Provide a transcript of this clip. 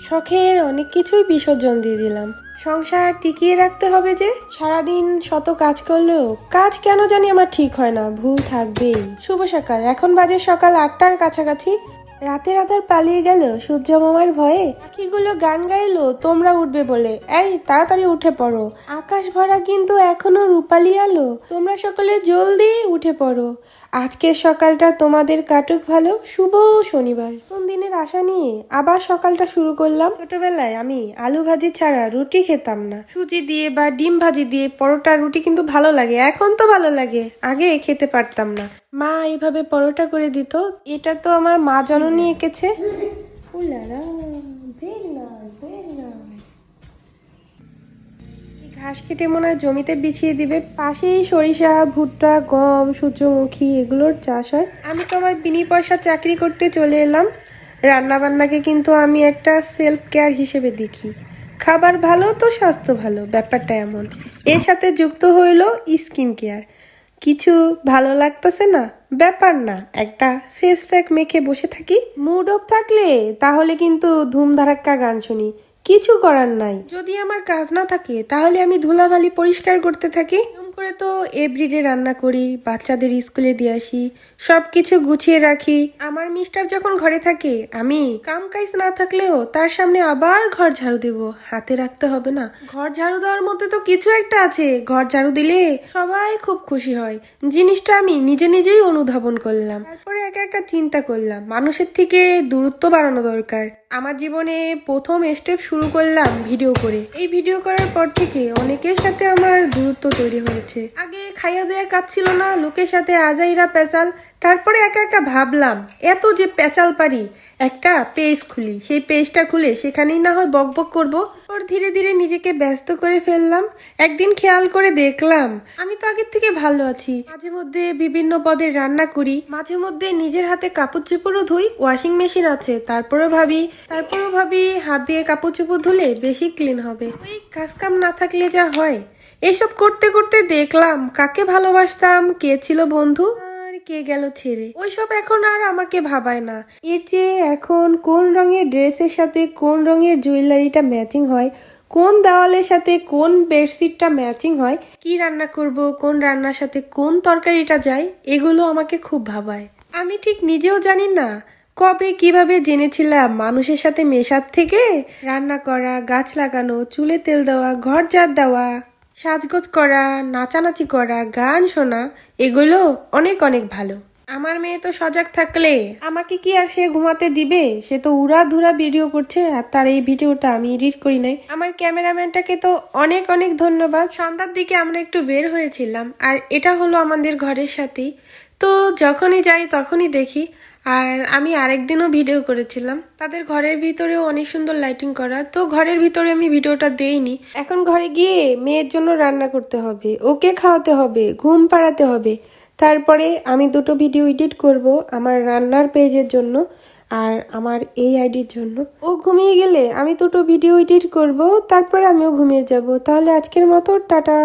শখের অনেক কিছুই বিসর্জন দিয়ে দিলাম। সংসার টিকিয়ে রাখতে হবে যে, সারাদিন শত কাজ করলেও কাজ কেন জানি আমার ঠিক হয় না, ভুল থাকবেই। শুভ সকাল, এখন বাজে সকাল আটটার কাছাকাছি। রাতের আধার পালিয়ে গেল সূর্য মামার ভয়ে। পাখিগুলো গান গাইলো, তোমরা উঠবে বলে। এই, তাড়াতাড়ি উঠে পড়ো। আকাশ ভরা কিন্তু এখনও রূপালি আলো। তোমরা সকলে জলদি উঠে পড়ো। আজকের সকালটা তোমাদের কাটুক ভালো। শুভ শনিবার। কোন দিনের আশা নিয়ে আবার সকালটা শুরু করলাম। ছোটবেলায় আমি আলু ভাজি ছাড়া রুটি খেতাম না। সুজি দিয়ে বা ডিম ভাজি দিয়ে পরোটা রুটি কিন্তু ভালো লাগে। এখন তো ভালো লাগে। আগে খেতে পারতাম না। মা এইভাবে পরোটা করে দিত এটা তো আমার মা জননী এঁকেছে। ঘাস কেটে মনে হয় জমিতে বিছিয়ে দিবে। পাশেই সরিষা ভুট্টা গম সূর্যমুখী এগুলোর চাষ হয়। আমি তো আমার বিনি পয়সা চাকরি করতে চলে এলাম। রান্না বান্নাকে কিন্তু আমি একটা সেলফ কেয়ার হিসেবে দেখি। খাবার ভালো তো স্বাস্থ্য ভালো ব্যাপারটা এমন। এর সাথে যুক্ত হইল স্কিন কেয়ার কিছু ভালো লাগতেছে না? ব্যাপার না। একটা ফেস প্যাক মেখে বসে থাকি। মুড অফ থাকলে তাহলে কিন্তু ধুমধারাক্কা গান শুনি। কিছু করার নাই। যদি আমার কাজ না থাকে, তাহলে আমি ধুলাবালি পরিষ্কার করতে থাকি। করে তো এভরিডে রান্না করি, বাচ্চাদের স্কুলে দিয়ে আসি, সবকিছু গুছিয়ে রাখি। আমার মিস্টার যখন ঘরে থাকে, আমি কাম কাজ না থাকলেও তার সামনে আবার ঘর ঝাড়ু দেব। হাতে রাখতে হবে না। ঘর ঝাড়ু দেওয়ার মধ্যে তো কিছু একটা আছে। ঘর ঝাড়ু দিলে সবাই খুব খুশি হয়। জিনিসটা আমি নিজে নিজেই অনুধাবন করলাম। তারপরে একা একা চিন্তা করলাম। মানুষের থেকে দূরত্ব বাড়ানো দরকার। আমার জীবনে প্রথম স্টেপ শুরু করলাম ভিডিও করে। এই ভিডিও করার পর থেকে অনেকের সাথে আমার দূরত্ব তৈরি হয়েছে। আগে খাইয়া দেওয়ার কাজ ছিল না, লোকের সাথে আজাইরা পেঁচাল, তারপরে একা একা ভাবলাম, এত যে পেঁচাল পারি, একটা পেজ খুলি। সেই পেজটা খুলে সেখানেই না হয় বক বক করব। পর ধীরে ধীরে নিজেকে ব্যস্ত করে ফেললাম। একদিন খেয়াল করে দেখলাম, আমি তো আগের থেকে ভালো আছি। মাঝে মধ্যে বিভিন্ন পদের রান্না করি, মাঝে মধ্যে নিজের হাতে কাপড় চোপড়ও ধুই ওয়াশিং মেশিন আছে, তারপরেও ভাবি তারপরেও ভাবি, হাত দিয়ে কাপড় চোপড় ধুলে বেশি ক্লিন হবে। ওই কাজ কাম না থাকলে যা হয়। এসব করতে করতে দেখলাম কাকে ভালোবাসতাম, কে ছিল বন্ধু আর কে গেল ছেড়ে। ওইসব এখন আর আমাকে ভাবায় না। এর চেয়ে এখন কোন রঙের ড্রেসের সাথে কোন রঙের জুয়েলারিটা ম্যাচিং হয়, কোন দেওয়ালের সাথে কোন বেডশিটটা ম্যাচিং হয়, কি রান্না করব, কোন রান্নার সাথে কোন তরকারিটা যায়, এগুলো আমাকে খুব ভাবায়। আমি ঠিক নিজেও জানি না কবে কীভাবে জেনেছিলাম মানুষের সাথে মেশার থেকে? রান্না করা, গাছ লাগানো, চুলে তেল দেওয়া, ঘর ঝাড় দেওয়া, সাজগোজ করা, নাচানাচি করা, গান শোনা, এগুলো অনেক অনেক ভালো। আমার মেয়ে তো সজাগ থাকলে আমাকে কি আর সে ঘুমাতে দিবে? সে তো উড়া ধুরা ভিডিও করছে আর তার এই ভিডিওটা আমি এডিট করি নাই। আমার ক্যামেরাম্যানটাকে তো অনেক অনেক ধন্যবাদ। সন্ধ্যার দিকে আমরা একটু বের হয়েছিলাম আর এটা হলো আমাদের ঘরের সাথেই তো যখনই যাই তখনই দেখি আর আমি আরেকদিনও ভিডিও করেছিলাম। তাদের ঘরের ভিতরেও অনেক সুন্দর লাইটিং করা। তো ঘরের ভিতরে আমি ভিডিওটা দেইনি। এখন ঘরে গিয়ে মেয়ের জন্য রান্না করতে হবে, ওকে খাওয়াতে হবে, ঘুম পাড়াতে হবে। তারপরে আমি দুটো ভিডিও এডিট করব আমার রান্নার পেজের জন্য আর আমার এই আইডির জন্য। ও ঘুমিয়ে গেলে আমি দুটো ভিডিও এডিট করব, তারপরে আমিও ঘুমিয়ে যাব। তাহলে আজকের মতো, টাটা।